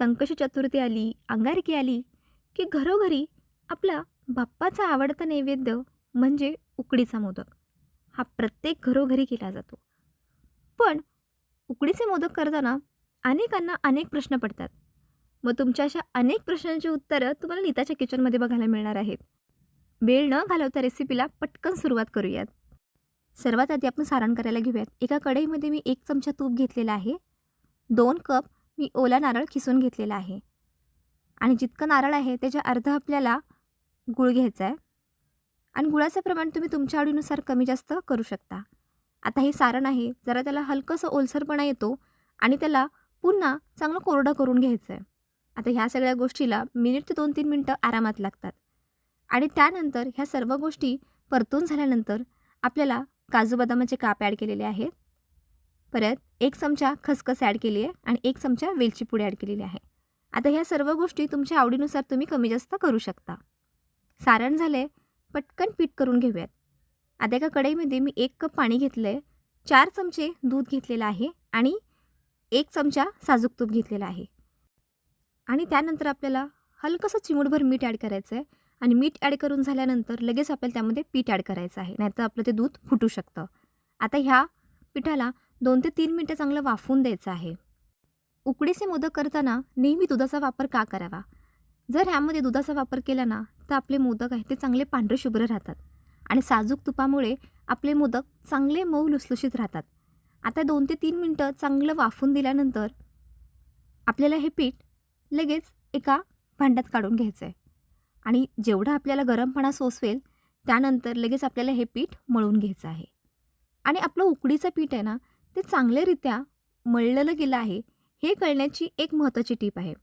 संकष्टी चतुर्थी आली अंगारकी आली की घरोघरी आपला बाप्पाचा आवडता नैवेद्य म्हणजे उकडीचा मोदक. हा प्रत्येक घरोघरी केला जातो. पण उकडीचे मोदक करताना अनेकांना अनेक प्रश्न पडतात. मग तुमच्या अशा अनेक प्रश्नांची उत्तरं तुम्हाला नीताच्या किचनमध्ये बघायला मिळणार आहेत. वेळ न घालवता रेसिपीला पटकन सुरुवात करूयात. सर्वात आधी आपण सारण करायला घेऊयात. एका कढईमध्ये मी एक चमचा तूप घेतलेला आहे. दोन कप मी ओला नारळ खिसून घेतलेला आहे. आणि जितकं नारळ आहे त्याच्या अर्ध आपल्याला गुळ घ्यायचा आहे आणि गुळाचं प्रमाण तुम्ही तुमच्या आवडीनुसार कमी जास्त करू शकता. आता हे सारण आहे जरा त्याला हलकंसं ओलसरपणा येतो आणि त्याला पुन्हा चांगलं कोरडं करून घ्यायचं आहे आता ह्या सगळ्या गोष्टीला मिनिट ते दोन तीन मिनटं आरामात लागतात. आणि त्यानंतर ह्या सर्व गोष्टी परतून झाल्यानंतर आपल्याला काजू बदामाचे काप ॲड केलेले आहेत. परत एक चमचा खसखस ॲड केली आहे आणि एक चमचा वेलची पुडी ॲड केलेली आहे. आता ह्या सर्व गोष्टी तुमच्या आवडीनुसार तुम्ही कमी जास्त करू शकता. सारण झाले पटकन पीठ करून घेऊयात. आता एका कढईमध्ये मी एक कप पाणी घेतलं आहे चार चमचे दूध घेतलेलं आहे आणि एक चमचा साजूक तूप घेतलेला आहे. आणि त्यानंतर आपल्याला हलकंसं चिमूटभर मीठ ॲड करायचं आहे आणि मीठ ॲड करून झाल्यानंतर लगेच आपल्याला त्यामध्ये पीठ ॲड करायचं आहे नाहीतर आपलं ते दूध फुटू शकतं. आता ह्या पिठाला दोन ते तीन मिनटं चांगलं वाफवून द्यायचं आहे. उकडीचे मोदक करताना नेहमी दुधाचा वापर का करावा? जर ह्यामध्ये दुधाचा वापर केला ना तर आपले मोदक आहे ते चांगले पांढरे शुभ्र राहतात. आणि साजूक तुपामुळे आपले मोदक चांगले मऊ लुसलुशीत राहतात. आता दोन ते तीन मिनटं चांगलं वाफून दिल्यानंतर आपल्याला हे पीठ लगेच एका भांड्यात काढून घ्यायचं आहे आणि जेवढा आपल्याला गरमपणा सोसवेल त्यानंतर लगेच आपल्याला हे पीठ मळून घ्यायचं आहे. आणि आपलं उकडीचं पीठ आहे ना ते चांगल्यारित्या मळलेलं गेलं आहे हे कळण्याची एक महत्त्वाची टीप आहे.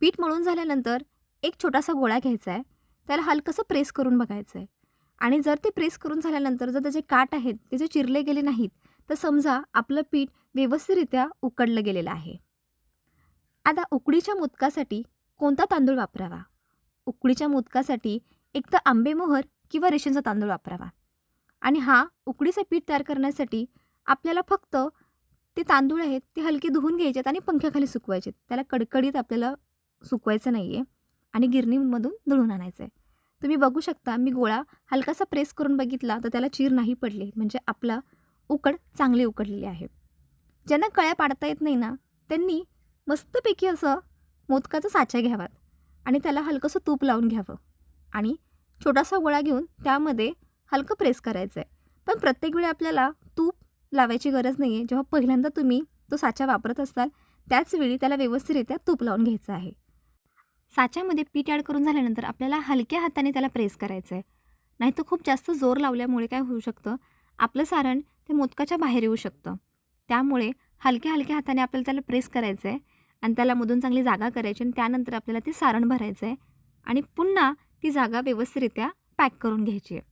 पीठ मळून झाल्यानंतर एक छोटासा गोळा घ्यायचा आहे त्याला हलकंसं प्रेस करून बघायचं आहे. आणि जर ते प्रेस करून झाल्यानंतर जर त्याचे काट आहेत ते जर चिरले गेले नाहीत तर समजा आपलं पीठ व्यवस्थितरित्या उकडलं गेलेलं आहे. आता उकडीच्या मोदकासाठी कोणता तांदूळ वापरावा? उकडीच्या मोदकासाठी एक तर आंबेमोहर किंवा रेशनचा तांदूळ वापरावा. आणि हा उकडीचं पीठ तयार करण्यासाठी आपल्याला फक्त ते तांदूळ आहेत ते हलके धुवून घ्यायचे आहेत आणि पंख्याखाली सुकवायचे त्याला कडकडीत आपल्याला सुकवायचं नाही आहे आणि गिरणीमधून दळून आणायचं आहे तुम्ही बघू शकता मी गोळा हलकासा प्रेस करून बघितला तर त्याला चीर नाही पडली म्हणजे आपला उकड चांगली उकडलेली आहे. ज्यांना कळ्या पाडता येत नाही ना त्यांनी मस्तपैकी असं मोदकाचा साचा घ्यावा आणि त्याला हलकंसं तूप लावून घ्यावं आणि छोटासा गोळा घेऊन त्यामध्ये हलकं प्रेस करायचं आहे पण प्रत्येक वेळी आपल्याला लावायची गरज नाही आहे जेव्हा पहिल्यांदा तुम्ही तो साचा वापरत असाल त्याचवेळी त्याला व्यवस्थितरित्या तूप लावून घ्यायचं आहे. साच्यामध्ये पीठ ॲड करून झाल्यानंतर आपल्याला हलक्या हाताने त्याला प्रेस करायचं आहे नाही तर खूप जास्त जोर लावल्यामुळे काय होऊ शकतं? आपलं सारण ते मोदकाच्या बाहेर येऊ शकतं. त्यामुळे हलक्या हलक्या हाताने आपल्याला त्याला प्रेस करायचं आहे आणि त्याला मधून चांगली जागा करायची आणि त्यानंतर आपल्याला ते सारण भरायचं आहे आणि पुन्हा ती जागा व्यवस्थितरित्या पॅक करून घ्यायची आहे.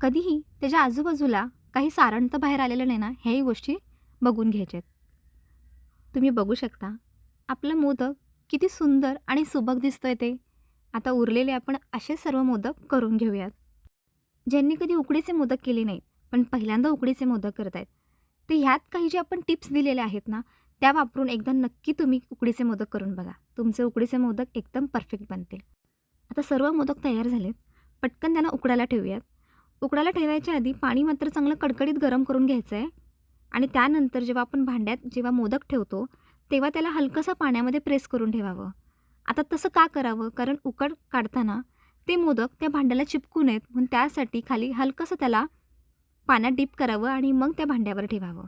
कधीही त्याच्या आजूबाजूला काही सारण तर बाहेर आलेलं नाही ना ह्याही गोष्टी बघून घ्यायच्यात तुम्ही बघू शकता आपलं मोदक किती सुंदर आणि सुबक दिसतं आहे ते. आता उरलेले आपण असे सर्व मोदक करून घेऊयात. ज्यांनी कधी उकडीचे मोदक केले नाहीत पण पहिल्यांदा उकडीचे मोदक करत आहेत ते ह्यात काही जे आपण टिप्स दिलेल्या आहेत ना त्या वापरून एकदा नक्की तुम्ही उकडीचे मोदक करून बघा. तुमचे उकडीचे मोदक एकदम परफेक्ट बनतील. आता सर्व मोदक तयार झालेत. पटकन त्यांना उकडायला ठेवूयात. उकडायला ठेवायच्या आधी पाणी मात्र चांगलं कडकडीत गरम करून घ्यायचं आहे आणि त्यानंतर जेव्हा आपण भांड्यात जेव्हा मोदक ठेवतो तेव्हा त्याला हलकंसं पाण्यामध्ये प्रेस करून ठेवावं. आता तसं का करावं? कारण उकड काढताना ते मोदक त्या भांड्याला चिपकू नयेत म्हणून त्यासाठी खाली हलकंसं त्याला पाण्यात डीप करावं आणि मग त्या भांड्यावर ठेवावं.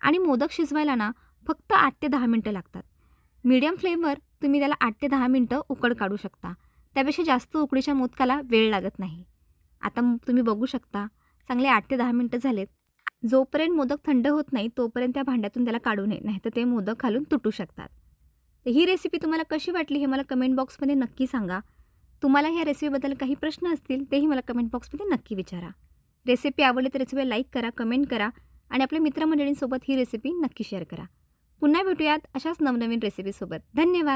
आणि मोदक शिजवायला ना फक्त आठ ते दहा मिनटं लागतात. मीडियम फ्लेमवर तुम्ही त्याला आठ ते दहा मिनटं उकड काढू शकता. त्यापेक्षा जास्त उकडीच्या मोदकाला वेळ लागत नाही. आता तुम्ही बघू शकता. चांगले आठ ते दहा मिनटं झालेत. जोपर्यंत मोदक थंड होत नाही तोपर्यंत त्या भांड्यातून त्याला काढू नये नाहीतर ते मोदक खालून तुटू शकतात. तर ही रेसिपी तुम्हाला कशी वाटली हे मला कमेंट बॉक्समध्ये नक्की सांगा. तुम्हाला ह्या रेसिपीबद्दल काही प्रश्न असतील तेही मला कमेंट बॉक्समध्ये नक्की विचारा. रेसिपी आवडली तर रेसिपी लाईक करा कमेंट करा आणि आपल्या मित्रमंडळींसोबत ही रेसिपी नक्की शेअर करा. पुन्हा भेटूयात अशाच नवनवीन रेसिपीसोबत धन्यवाद!